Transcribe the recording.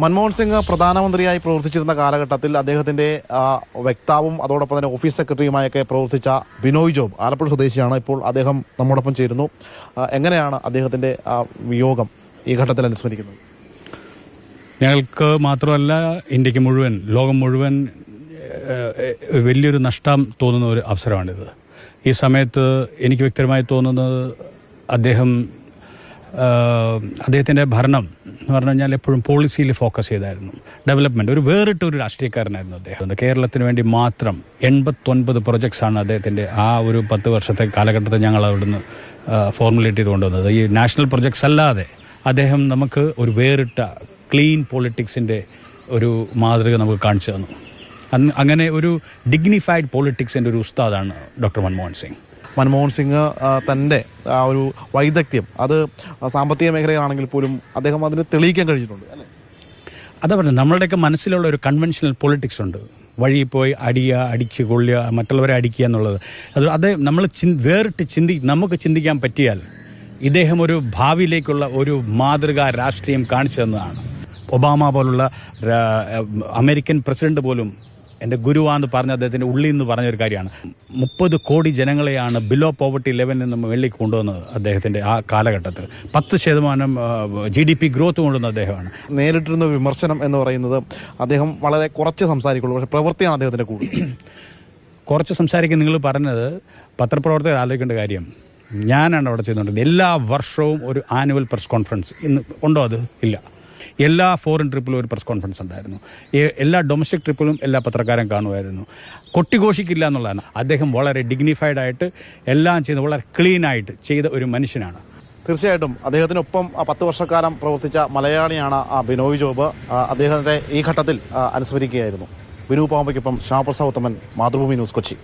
മൻമോഹൻ സിംഗ് പ്രധാനമന്ത്രിയായി പ്രവർത്തിച്ചിരുന്ന കാലഘട്ടത്തിൽ അദ്ദേഹത്തിന്റെ വക്താവും അതോടൊപ്പം തന്നെ ഓഫീസ് സെക്രട്ടറിയുമായൊക്കെ പ്രവർത്തിച്ച ബിനോയ് ജോബ് ആലപ്പുഴ സ്വദേശിയാണ്. ഇപ്പോൾ അദ്ദേഹം നമ്മോടൊപ്പം ചേരുന്നു. എങ്ങനെയാണ് അദ്ദേഹത്തിന്റെ വിയോഗം ഈ ഘട്ടത്തിൽ അനുസ്മരിക്കുന്നത്? ഞങ്ങൾക്ക് മാത്രമല്ല ഇന്ത്യയ്ക്ക് മുഴുവൻ ലോകം മുഴുവൻ വലിയൊരു നഷ്ടം തോന്നുന്ന ഒരു അവസരമാണിത്. ഈ സമയത്ത് എനിക്ക് വ്യക്തിപരമായി തോന്നുന്നത് അദ്ദേഹം അദ്ദേഹത്തിന്റെ ഭരണം എന്ന് പറഞ്ഞു കഴിഞ്ഞാൽ എപ്പോഴും പോളിസിയിൽ ഫോക്കസ് ചെയ്തായിരുന്നു. ഡെവലപ്മെന്റ് ഒരു വേറിട്ട ഒരു രാഷ്ട്രീയക്കാരനായിരുന്നു അദ്ദേഹം. കേരളത്തിന് വേണ്ടി മാത്രം എൺപത്തൊൻപത് പ്രൊജക്ട്സാണ് അദ്ദേഹത്തിന്റെ ആ ഒരു പത്ത് വർഷത്തെ കാലഘട്ടത്തിൽ ഞങ്ങൾ അവിടുന്ന് ഫോർമുലേറ്റ് ചെയ്ത് കൊണ്ടുവന്നത്. ഈ നാഷണൽ പ്രൊജക്ട്സ് അല്ലാതെ അദ്ദേഹം നമുക്ക് ഒരു വേറിട്ട ക്ലീൻ പൊളിറ്റിക്സിന്റെ ഒരു മാതൃക നമുക്ക് കാണിച്ചു തന്നു. അങ്ങനെ ഒരു ഡിഗ്നിഫൈഡ് പൊളിറ്റിക്സിന്റെ ഒരു ഉസ്താദാണ് ഡോക്ടർ മൻമോഹൻ സിംഗ്. മൻമോഹൻ സിംഗ് തന്റെ ആ ഒരു വൈദഗ്ധ്യം. അത് സാമ്പത്തിക മേഖലയിലാണെങ്കിൽ പോലും അദ്ദേഹം അതിന് തെളിയിക്കാൻ കഴിഞ്ഞിട്ടുണ്ട് അല്ലേ? അതാ പറഞ്ഞത് നമ്മളുടെയൊക്കെ മനസ്സിലുള്ള ഒരു കൺവെൻഷണൽ പൊളിറ്റിക്സ് ഉണ്ട്. വഴി പോയി അടിയുക അടിച്ച് കൊള്ളുക മറ്റുള്ളവരെ അടിക്കുക എന്നുള്ളത്. അത് അത് നമ്മൾ ചിന് വേറിട്ട് ചിന്തി നമുക്ക് ചിന്തിക്കാൻ പറ്റിയാൽ ഇദ്ദേഹം ഒരു ഭാവിയിലേക്കുള്ള ഒരു മാതൃകാ രാഷ്ട്രീയം കാണിച്ചു തന്നതാണ്. ഒബാമ പോലുള്ള അമേരിക്കൻ പ്രസിഡന്റ് പോലും എന്റെ ഗുരുവാന്ന് പറഞ്ഞ അദ്ദേഹത്തിന്റെ ഉള്ളി എന്ന് പറഞ്ഞ ഒരു കാര്യമാണ്. മുപ്പത് കോടി ജനങ്ങളെയാണ് ബിലോ പോവർട്ടി ലെവലിൽ നിന്ന് വെള്ളിക്ക് കൊണ്ടുവന്നത് അദ്ദേഹത്തിന്റെ ആ കാലഘട്ടത്തിൽ. പത്ത് ശതമാനം ജി ഡി പി ഗ്രോത്ത് കൊണ്ടുവന്ന അദ്ദേഹമാണ്. നേരിട്ടിരുന്ന വിമർശനം എന്ന് പറയുന്നത് അദ്ദേഹം വളരെ കുറച്ച് സംസാരിക്കുള്ളൂ. പക്ഷേ പ്രവൃത്തിയാണ് അദ്ദേഹത്തിന്റെ കൂടുതൽ കുറച്ച് സംസാരിക്കും നിങ്ങൾ പറഞ്ഞത് പത്രപ്രവർത്തകർ ആലോചിക്കേണ്ട കാര്യം. ഞാനാണ് അവിടെ ചെയ്തുകൊണ്ടിരുന്നത് എല്ലാ വർഷവും ഒരു ആനുവൽ പ്രസ് കോൺഫറൻസ് ഇന്ന് ഉണ്ടോ അത്? ഇല്ല. എല്ലാ ഫോറിൻ ട്രിപ്പിലും ഒരു പ്രസ് കോൺഫറൻസ് ഉണ്ടായിരുന്നു. എല്ലാ ഡൊമസ്റ്റിക് ട്രിപ്പിലും എല്ലാ പത്രക്കാരും കാണുമായിരുന്നു. കൊട്ടിഘോഷിക്കില്ല എന്നുള്ളതാണ്. അദ്ദേഹം വളരെ ഡിഗ്നിഫൈഡ് ആയിട്ട് എല്ലാം ചെയ്ത് വളരെ ക്ലീൻ ആയിട്ട് ചെയ്ത ഒരു മനുഷ്യനാണ്. തീർച്ചയായിട്ടും. അദ്ദേഹത്തിനൊപ്പം പത്ത് വർഷക്കാലം പ്രവർത്തിച്ച മലയാളിയാണ് ബിനോയ് ജോബ്. അദ്ദേഹത്തെ ഈ ഘട്ടത്തിൽ അനുസ്മരിക്കുകയായിരുന്നു. ബിനു പാമ്പയ്ക്കൊപ്പം ശ്യാമപ്രസാദ് ഉത്തമൻ മാതൃഭൂമി ന്യൂസ് കൊച്ചി.